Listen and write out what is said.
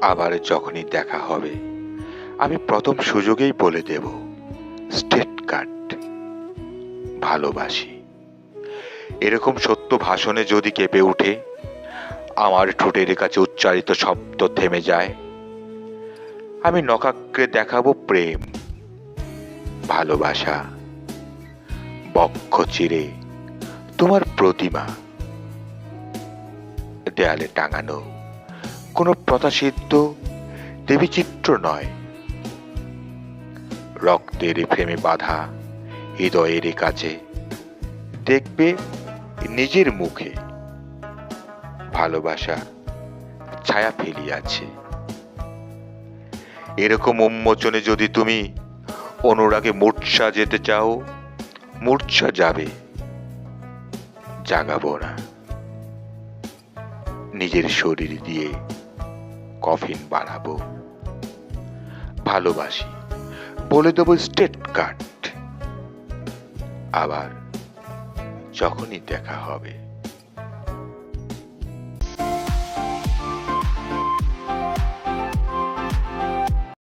আবার যখনই দেখা হবে, আমি প্রথম সুযোগেই বলে দেব, স্টেট কাট ভালোবাসি। এরকম সত্য ভাষণে যদি কেঁপে ওঠে, আমার ঠোঁটের কাছে উচ্চারিত শব্দ থেমে যায়। আমি নকাক্রে দেখাবো প্রেম, ভালোবাসা, বক্ষ চিরে তোমার প্রতিমা, দেয়ালে টাঙানো। কোনো প্রথাসিদ্ধ দেবীচিত্র নয়। রক্তের ফ্রেমে বাঁধা হৃদয়ের কাছে দেখবে নিজের মুখে। ভালোবাসা ছায়া ফেলিয়াছে। এরকম উন্মোচনে যদি তুমি অনুরাগে মূর্ছা যেতে চাও, মূর্ছা যাবে, জাগাবো না। নিজের শরীর দিয়ে কফিন বানাবো। ভালোবাসি। বলে দেবো স্টেট কাট আবার যখনই দেখা হবে।